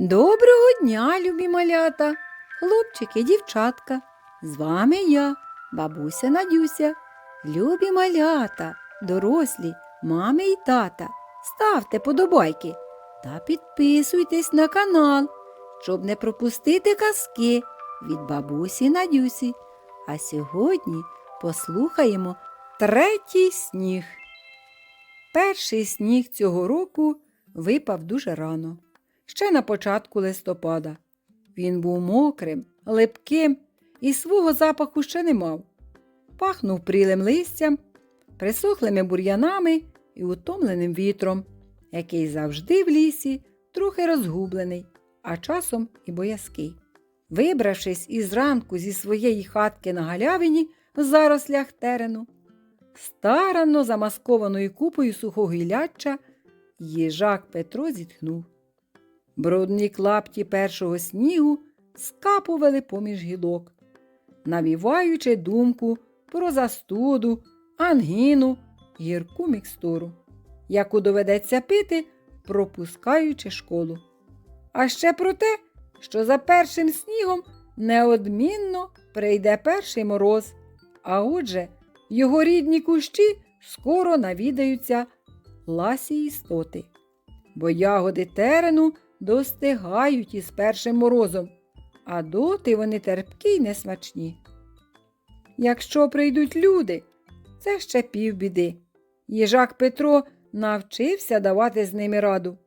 Доброго дня, любі малята, хлопчики, дівчатка. З вами я, бабуся Надюся. Любі малята, дорослі, мами і тата. Ставте подобайки та підписуйтесь на канал, щоб не пропустити казки від бабусі Надюсі. А сьогодні послухаємо третій сніг. Перший сніг цього року випав дуже рано ще на початку листопада. Він був мокрим, липким і свого запаху ще не мав. Пахнув прілим листям, присохлими бур'янами і утомленим вітром, який завжди в лісі трохи розгублений, а часом і боязкий. Вибравшись із ранку зі своєї хатки на галявині в зарослях терену, старанно замаскованою купою сухого гілляча, їжак Петро зітхнув. Брудні клапті першого снігу скапували поміж гілок, навіваючи думку про застуду, ангіну, гірку мікстуру, яку доведеться пити, пропускаючи школу. А ще про те, що за першим снігом неодмінно прийде перший мороз, а отже, його рідні кущі скоро навідаються ласі істоти, бо ягоди терену достигають із першим морозом, а доти вони терпкі й несмачні. Якщо прийдуть люди, це ще півбіди. Їжак Петро навчився давати з ними раду.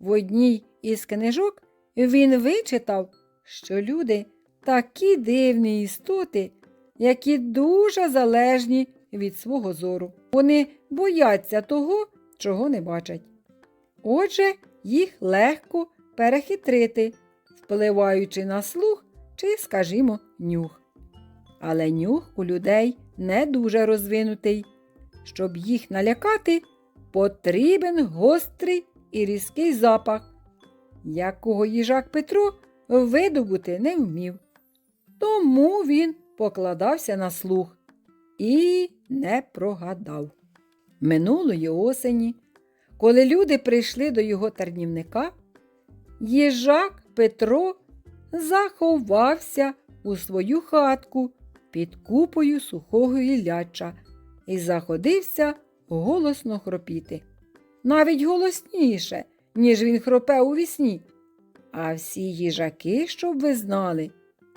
В одній із книжок він вичитав, що люди такі дивні істоти, які дуже залежні від свого зору. Вони бояться того, чого не бачать. Отже, їх легко перехитрити, впливаючи на слух чи, скажімо, нюх. Але нюх у людей не дуже розвинутий. Щоб їх налякати, потрібен гострий і різкий запах, якого їжак Петро видобути не вмів. Тому він покладався на слух і не прогадав. Минулої осені коли люди прийшли до його тернівника, їжак Петро заховався у свою хатку під купою сухого гілляча і заходився голосно хропіти. Навіть голосніше, ніж він хропе у вісні. А всі їжаки, щоб ви знали,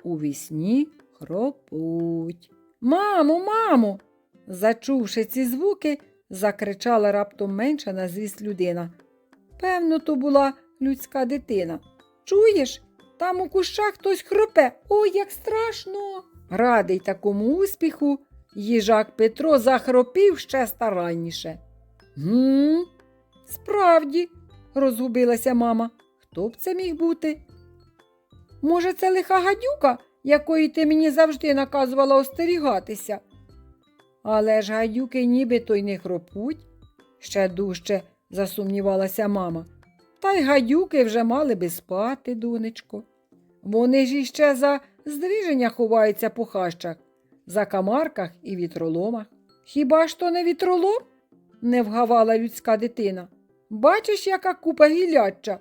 у вісні хропуть. Мамо, мамо. Зачувши ці звуки, закричала раптом менша на звіст людина. Певно, то була людська дитина. Чуєш? Там у кущах хтось хропе. Ой, як страшно. Радий такому успіху, їжак Петро захропів ще старанніше. Гм, справді, розгубилася мама. Хто б це міг бути? Може, це лиха гадюка, якої ти мені завжди наказувала остерігатися? Але ж гадюки нібито й не хропуть, ще дужче засумнівалася мама. Та й гадюки вже мали би спати, донечко. Вони ж іще за здвіження ховаються по хащах, за камарках і вітроломах. Хіба ж то не вітролом? не вгавала людська дитина. Бачиш, яка купа гіляча?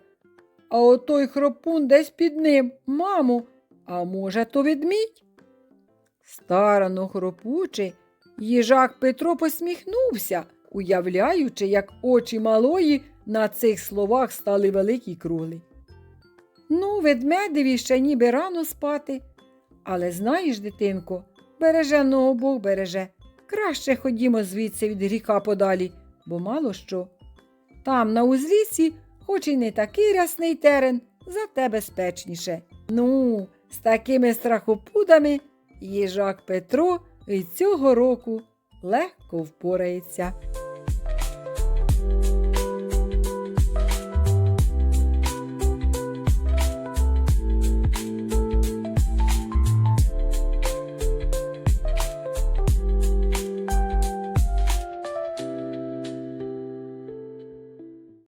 А отой хропун десь під ним, мамо, а може, то ведмідь? Старано хропучий, їжак Петро посміхнувся, уявляючи, як очі малої на цих словах стали великі круглі. Ну, ведмедеві ще ніби рано спати. Але знаєш, дитинко, береженого Бог береже. Краще ходімо звідси від гріха подалі, бо мало що. Там, на узліссі, хоч і не такий рясний терен, зате безпечніше. Ну, з такими страхопудами їжак Петро і цього року легко впорається.